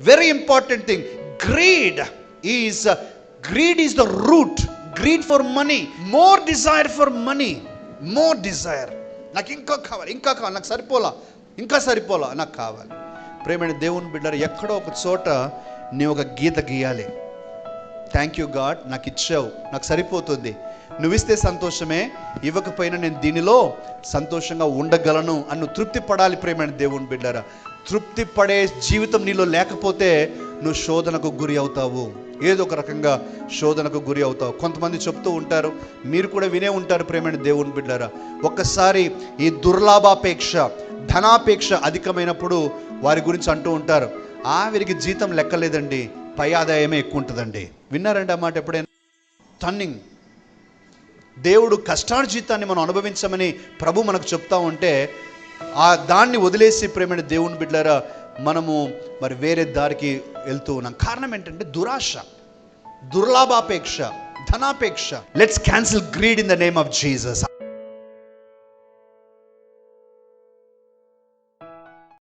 Very important thing greed is greed is the root greed for money more desire for money more desire నాకు ఇంకా కావాలి ఇంకా కావాలి. నాకు సరిపోలా ఇంకా సరిపోలా. నాకు కావాలి. ప్రేమైన దేవుని బిడ్డారు ఎక్కడో ఒక చోట నీ ఒక గీత గీయాలి. థ్యాంక్ యూ గాడ్ నాకు ఇచ్చావు. నాకు సరిపోతుంది. నువ్విస్తే సంతోషమే ఇవ్వకపోయినా నేను దీనిలో సంతోషంగా ఉండగలను అన్ను తృప్తి పడాలి ప్రేమైన దేవుని బిడ్డారా. తృప్తి పడే జీవితం నీలో లేకపోతే నువ్వు శోధనకు గురి అవుతావు. ఏదో ఒక రకంగా శోధనకు గురి అవుతావు. కొంతమంది చెప్తూ ఉంటారు మీరు కూడా వినే ఉంటారు ప్రేమైన దేవుని బిడ్డారా. ఒక్కసారి ఈ దుర్లాభాపేక్ష ధనాపేక్ష అధికమైనప్పుడు వారి గురించి అంటూ ఉంటారు ఆ వీరికి జీతం లెక్కలేదండి పై ఆదాయమే ఎక్కువ ఉంటుందండి విన్నారండి ఆ మాట ఎప్పుడైనా? టన్నింగ్ దేవుడు కష్టార్జితాన్ని మనం అనుభవించమని ప్రభు మనకు చెప్తా ఉంటే ఆ దాన్ని వదిలేసి ప్రేమైన దేవుని బిడ్డారా మనము మరి వేరే దారికి వెళ్తూ ఉన్నాం. కారణం ఏంటంటే దురాశ దుర్లాభాపేక్ష ధనాపేక్ష. Let's cancel greed in the name of Jesus